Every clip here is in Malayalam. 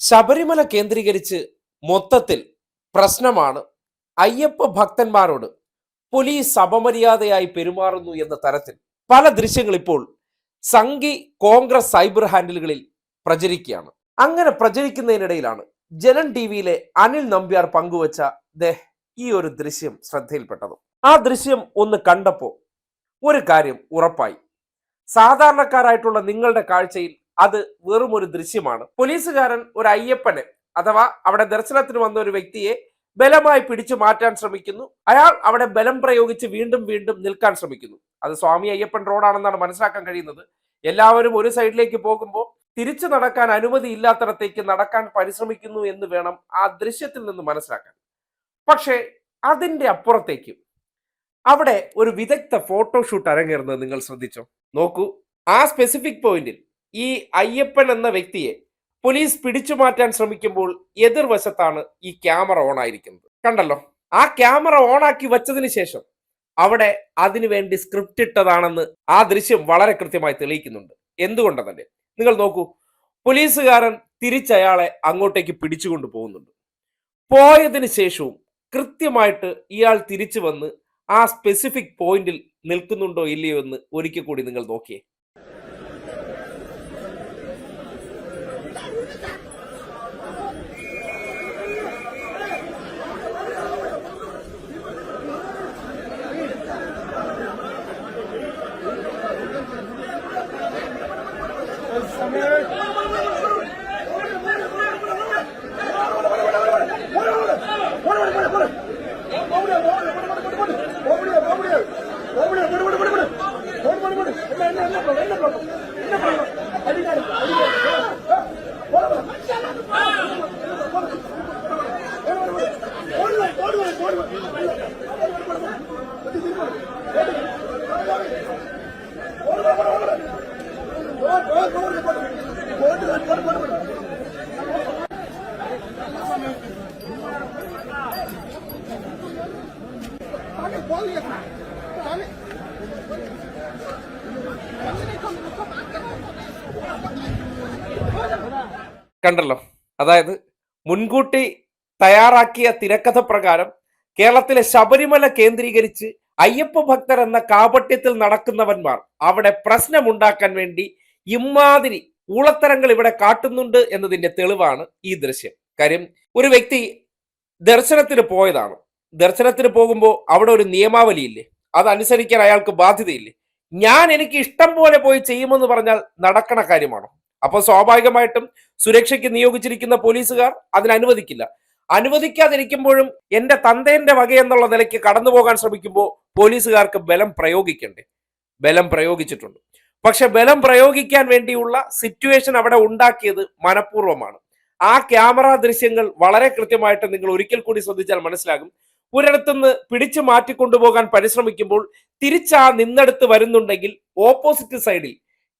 ശബരിമല കേന്ദ്രീകരിച്ച് മൊത്തത്തിൽ പ്രശ്നമാണ്. അയ്യപ്പ ഭക്തന്മാരോട് പോലീസ് അപമര്യാദയായി പെരുമാറുന്നു എന്ന തരത്തിൽ പല ദൃശ്യങ്ങൾ ഇപ്പോൾ സംഘി കോൺഗ്രസ് സൈബർ ഹാൻഡിലുകളിൽ പ്രചരിക്കുകയാണ്. അങ്ങനെ പ്രചരിക്കുന്നതിനിടയിലാണ് ജനൻ ടി വിയിലെ അനിൽ നമ്പ്യാർ പങ്കുവച്ച ഈ ഒരു ദൃശ്യം ശ്രദ്ധയിൽപ്പെട്ടത്. ആ ദൃശ്യം ഒന്ന് കണ്ടപ്പോൾ ഒരു കാര്യം ഉറപ്പായി. സാധാരണക്കാരായിട്ടുള്ള നിങ്ങളുടെ കാഴ്ചയിൽ അത് വെറും ഒരു ദൃശ്യമാണ്. പോലീസുകാരൻ ഒരു അയ്യപ്പനെ അഥവാ അവിടെ ദർശനത്തിന് വന്ന ഒരു വ്യക്തിയെ ബലമായി പിടിച്ചു മാറ്റാൻ ശ്രമിക്കുന്നു. അയാൾ അവിടെ ബലം പ്രയോഗിച്ച് വീണ്ടും വീണ്ടും നിൽക്കാൻ ശ്രമിക്കുന്നു. അത് സ്വാമി അയ്യപ്പൻ റോഡാണെന്നാണ് മനസ്സിലാക്കാൻ കഴിയുന്നത്. എല്ലാവരും ഒരു സൈഡിലേക്ക് പോകുമ്പോൾ തിരിച്ചു നടക്കാൻ അനുമതി ഇല്ലാത്തടത്തേക്ക് നടക്കാൻ പരിശ്രമിക്കുന്നു എന്ന് വേണം ആ ദൃശ്യത്തിൽ നിന്ന് മനസ്സിലാക്കാൻ. പക്ഷേ അതിന്റെ അപ്പുറത്തേക്ക് അവിടെ ഒരു വിദഗ്ധ ഫോട്ടോഷൂട്ട് അരങ്ങേറുന്നത് നിങ്ങൾ ശ്രദ്ധിച്ചോ? നോക്കൂ. ആ സ്പെസിഫിക് പോയിന്റിൽ ഈ അയ്യപ്പൻ എന്ന വ്യക്തിയെ പോലീസ് പിടിച്ചു മാറ്റാൻ ശ്രമിക്കുമ്പോൾ എതിർവശത്താണ് ഈ ക്യാമറ ഓൺ ആയിരിക്കുന്നത്. കണ്ടല്ലോ? ആ ക്യാമറ ഓൺ ആക്കി വെച്ചതിന് ശേഷം അവിടെ അതിനു വേണ്ടി സ്ക്രിപ്റ്റ് ഇട്ടതാണെന്ന് ആ ദൃശ്യം വളരെ കൃത്യമായി തെളിയിക്കുന്നുണ്ട്. എന്തുകൊണ്ടെന്നെ നിങ്ങൾ നോക്കൂ. പോലീസുകാരൻ തിരിച്ചയാളെ അങ്ങോട്ടേക്ക് പിടിച്ചുകൊണ്ട് പോകുന്നുണ്ട്. പോയതിനു ശേഷവും കൃത്യമായിട്ട് ഇയാൾ തിരിച്ചു വന്ന് ആ സ്പെസിഫിക് പോയിന്റിൽ നിൽക്കുന്നുണ്ടോ ഇല്ലയോ എന്ന് ഒരിക്കൽ കൂടി നിങ്ങൾ നോക്കിയേ. போடுவேன் போடுவேன் போடுவேன் കണ്ടല്ലോ. അതായത് മുൻകൂട്ടി തയ്യാറാക്കിയ തിരക്കഥ പ്രകാരം കേരളത്തിലെ ശബരിമല കേന്ദ്രീകരിച്ച് അയ്യപ്പ ഭക്തർ എന്ന കാപട്യത്തിൽ നടക്കുന്നവന്മാർ അവിടെ പ്രശ്നമുണ്ടാക്കാൻ വേണ്ടി ഇമാതിരി ഊളത്തരങ്ങൾ ഇവിടെ കാട്ടുന്നുണ്ട് എന്നതിന്റെ തെളിവാണ് ഈ ദൃശ്യം. കാര്യം ഒരു വ്യക്തി ദർശനത്തിന് പോയതാണ്. ദർശനത്തിന് പോകുമ്പോൾ അവിടെ ഒരു നിയമാവലിയില്ലേ? അതനുസരിക്കാൻ അയാൾക്ക് ബാധ്യതയില്ലേ? ഞാൻ എനിക്ക് ഇഷ്ടം പോലെ പോയി ചെയ്യുമെന്ന് പറഞ്ഞാൽ നടക്കണ കാര്യമാണോ? അപ്പൊ സ്വാഭാവികമായിട്ടും സുരക്ഷയ്ക്ക് നിയോഗിച്ചിരിക്കുന്ന പോലീസുകാർ അതിന് അനുവദിക്കില്ല. അനുവദിക്കാതിരിക്കുമ്പോഴും എന്റെ തന്തേന്റെ വകയെന്നുള്ള നിലയ്ക്ക് കടന്നു പോകാൻ ശ്രമിക്കുമ്പോൾ പോലീസുകാർക്ക് ബലം പ്രയോഗിക്കണ്ടേ? ബലം പ്രയോഗിച്ചിട്ടുണ്ട്. പക്ഷെ ബലം പ്രയോഗിക്കാൻ വേണ്ടിയുള്ള സിറ്റുവേഷൻ അവിടെ ഉണ്ടാക്കിയത് മനഃപൂർവമാണ്. ആ ക്യാമറ ദൃശ്യങ്ങൾ വളരെ കൃത്യമായിട്ട് നിങ്ങൾ ഒരിക്കൽ കൂടി ശ്രദ്ധിച്ചാൽ മനസ്സിലാകും. ഒരിടത്തുനിന്ന് പിടിച്ചു മാറ്റിക്കൊണ്ടുപോകാൻ പരിശ്രമിക്കുമ്പോൾ തിരിച്ച് നിന്നെടുത്ത് വരുന്നുണ്ടെങ്കിൽ ഓപ്പോസിറ്റ് സൈഡിൽ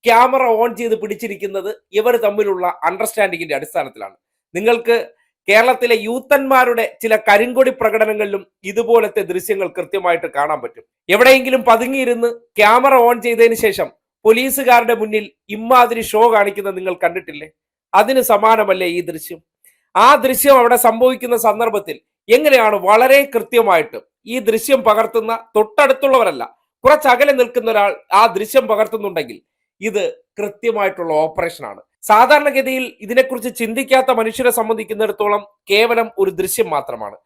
ക്യാമറ ഓൺ ചെയ്ത് പിടിച്ചിരിക്കുന്നത് ഇവർ തമ്മിലുള്ള അണ്ടർസ്റ്റാൻഡിങ്ങിന്റെ അടിസ്ഥാനത്തിലാണ്. നിങ്ങൾക്ക് കേരളത്തിലെ യൂത്തന്മാരുടെ ചില കരിങ്കൊടി പ്രകടനങ്ങളിലും ഇതുപോലത്തെ ദൃശ്യങ്ങൾ കൃത്യമായിട്ട് കാണാൻ പറ്റും. എവിടെയെങ്കിലും പതുങ്ങിയിരുന്ന് ക്യാമറ ഓൺ ചെയ്തതിന് ശേഷം പോലീസുകാരുടെ മുന്നിൽ ഇമ്മാതിരി ഷോ കാണിക്കുന്നത് നിങ്ങൾ കണ്ടിട്ടില്ലേ? അതിന് സമാനമല്ലേ ഈ ദൃശ്യം? ആ ദൃശ്യം അവിടെ സംഭവിക്കുന്ന സന്ദർഭത്തിൽ എങ്ങനെയാണ് വളരെ കൃത്യമായിട്ട് ഈ ദൃശ്യം പകർത്തുന്ന തൊട്ടടുത്തുള്ളവരല്ല കുറച്ചകലെ നിൽക്കുന്ന ഒരാൾ ആ ദൃശ്യം പകർത്തുന്നുണ്ടെങ്കിൽ ഇത് കൃത്യമായിട്ടുള്ള ഓപ്പറേഷനാണ് സാധാരണഗതിയിൽ ഇതിനെക്കുറിച്ച് ചിന്തിക്കാത്ത മനുഷ്യരെ സംബന്ധിക്കുന്നിടത്തോളം കേവലം ഒരു ദൃശ്യം മാത്രമാണ്.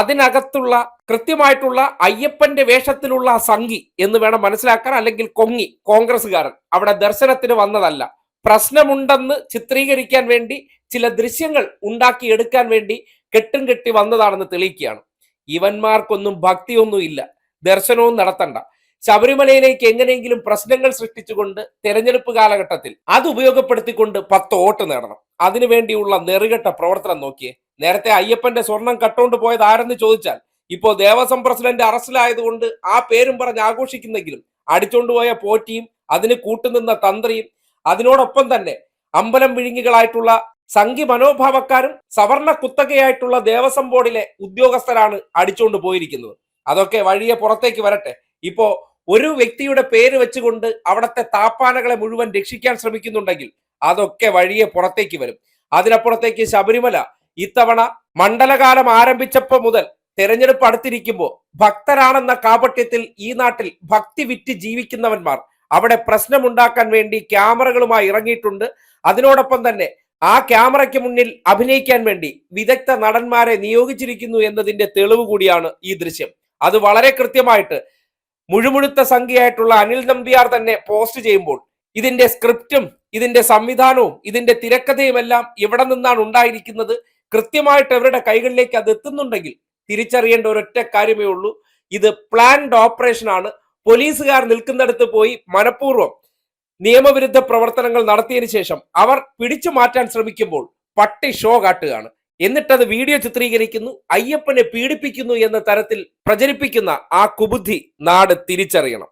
അതിനകത്തുള്ള കൃത്യമായിട്ടുള്ള അയ്യപ്പന്റെ വേഷത്തിലുള്ള സംഘി എന്ന് വേണം മനസ്സിലാക്കാൻ അല്ലെങ്കിൽ കൊങ്ങി കോൺഗ്രസ്സുകാരൻ. അവിടെ ദർശനത്തിന് വന്നതല്ല. പ്രശ്നമുണ്ടെന്ന് ചിത്രീകരിക്കാൻ വേണ്ടി ചില ദൃശ്യങ്ങൾ ഉണ്ടാക്കിയെടുക്കാൻ വേണ്ടി കെട്ടും കെട്ടി വന്നതാണെന്ന് തെളിയിക്കുകയാണ്. ഇവന്മാർക്കൊന്നും ഭക്തിയൊന്നും ഇല്ല ദർശനവും നടത്തണ്ട. ശബരിമലയിലേക്ക് എങ്ങനെയെങ്കിലും പ്രശ്നങ്ങൾ സൃഷ്ടിച്ചുകൊണ്ട് തെരഞ്ഞെടുപ്പ് കാലഘട്ടത്തിൽ അത് ഉപയോഗപ്പെടുത്തിക്കൊണ്ട് പത്ത് വോട്ട് നേടണം. അതിനുവേണ്ടിയുള്ള നെറുകെട്ട പ്രവർത്തനം നോക്കിയേ. നേരത്തെ അയ്യപ്പന്റെ സ്വർണം കട്ടുകൊണ്ട് പോയത് ആരെന്ന് ചോദിച്ചാൽ ഇപ്പോ ദേവസ്വം പ്രസിഡന്റ് അറസ്റ്റിലായതുകൊണ്ട് ആ പേരും പറഞ്ഞ് ആഘോഷിക്കുന്നെങ്കിലും അടിച്ചുകൊണ്ടുപോയ പോറ്റിയും അതിന് കൂട്ടുനിന്ന തന്ത്രിയും അതിനോടൊപ്പം തന്നെ അമ്പലം വിഴുങ്ങികളായിട്ടുള്ള സംഘി മനോഭാവക്കാരും സവർണ കുത്തകയായിട്ടുള്ള ദേവസ്വം ബോർഡിലെ ഉദ്യോഗസ്ഥരാണ് അടിച്ചുകൊണ്ട് പോയിരിക്കുന്നത്. അതൊക്കെ വഴിയെ പുറത്തേക്ക് വരട്ടെ. ഇപ്പോ ഒരു വ്യക്തിയുടെ പേര് വെച്ചുകൊണ്ട് അവിടുത്തെ താപ്പാനകളെ മുഴുവൻ രക്ഷിക്കാൻ ശ്രമിക്കുന്നുണ്ടെങ്കിൽ അതൊക്കെ വഴിയെ പുറത്തേക്ക് വരും. അതിനപ്പുറത്തേക്ക് ശബരിമല ഇത്തവണ മണ്ഡലകാലം ആരംഭിച്ചപ്പോ മുതൽ തെരഞ്ഞെടുപ്പ് അടുത്തിരിക്കുമ്പോൾ ഭക്തരാണെന്ന കാപട്യത്തിൽ ഈ നാട്ടിൽ ഭക്തി വിറ്റ് ജീവിക്കുന്നവന്മാർ അവിടെ പ്രശ്നമുണ്ടാക്കാൻ വേണ്ടി ക്യാമറകളുമായി ഇറങ്ങിയിട്ടുണ്ട്. അതിനോടൊപ്പം തന്നെ ആ ക്യാമറയ്ക്ക് മുന്നിൽ അഭിനയിക്കാൻ വേണ്ടി വിദഗ്ധ നടന്മാരെ നിയോഗിച്ചിരിക്കുന്നു എന്നതിന്റെ തെളിവ് കൂടിയാണ് ഈ ദൃശ്യം. അത് വളരെ കൃത്യമായിട്ട് മുഴുമുഴുത്ത സംഖ്യയായിട്ടുള്ള അനിൽ നമ്പ്യാർ തന്നെ പോസ്റ്റ് ചെയ്യുമ്പോൾ ഇതിന്റെ സ്ക്രിപ്റ്റും ഇതിന്റെ സംവിധാനവും ഇതിന്റെ തിരക്കഥയും എല്ലാം എവിടെ നിന്നാണ് ഉണ്ടായിരിക്കുന്നത്? കൃത്യമായിട്ട് അവരുടെ കൈകളിലേക്ക് അത് എത്തുന്നുണ്ടെങ്കിൽ തിരിച്ചറിയേണ്ട ഒരൊറ്റ കാര്യമേ ഉള്ളൂ. ഇത് പ്ലാൻഡ് ഓപ്പറേഷൻ ആണ്. പോലീസുകാർ നിൽക്കുന്നിടത്ത് പോയി മനഃപൂർവം നിയമവിരുദ്ധ പ്രവർത്തനങ്ങൾ നടത്തിയതിനു ശേഷം അവർ പിടിച്ചു മാറ്റാൻ ശ്രമിക്കുമ്പോൾ പട്ടി ഷോ കാട്ടുകയാണ്. എന്നിട്ടത് വീഡിയോ ചിത്രീകരിക്കുന്നു അയ്യപ്പനെ പീഡിപ്പിക്കുന്നു എന്ന തരത്തിൽ പ്രചരിപ്പിക്കുന്ന ആ കുബുദ്ധി നാട് തിരിച്ചറിയണം.